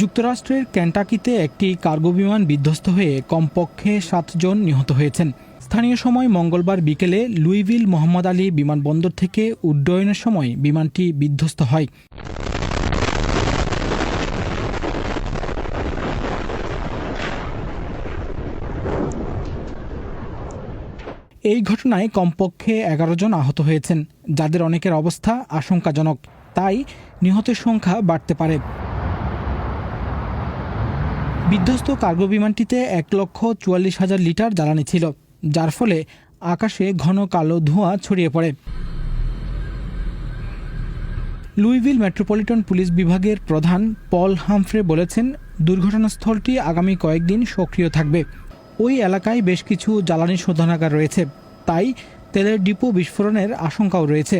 যুক্তরাষ্ট্রের ক্যান্টাকিতে একটি কার্গো বিমান বিধ্বস্ত হয়ে কমপক্ষে সাতজন নিহত হয়েছেন। স্থানীয় সময় মঙ্গলবার বিকেলে লুইভিল মোহাম্মদ আলী বিমানবন্দর থেকে উড্ডয়নের সময় বিমানটি বিধ্বস্ত হয়। এই ঘটনায় কমপক্ষে এগারো জন আহত হয়েছেন, যাদের অনেকের অবস্থা আশঙ্কাজনক। তাই নিহতের সংখ্যা বাড়তে পারে। বিধ্বস্ত কার্গো বিমানটিতে এক লক্ষ চুয়াল্লিশ হাজার লিটার জ্বালানি ছিল, যার ফলে আকাশে ঘন কালো ধোঁয়া ছড়িয়ে পড়ে। লুইভিল মেট্রোপলিটন পুলিশ বিভাগের প্রধান পল হামফ্রে বলেছেন, দুর্ঘটনাস্থলটি আগামী কয়েকদিন সক্রিয় থাকবে। ওই এলাকায় বেশ কিছু জ্বালানি শোধনাগার রয়েছে, তাই তেলের ডিপো বিস্ফোরণের আশঙ্কাও রয়েছে।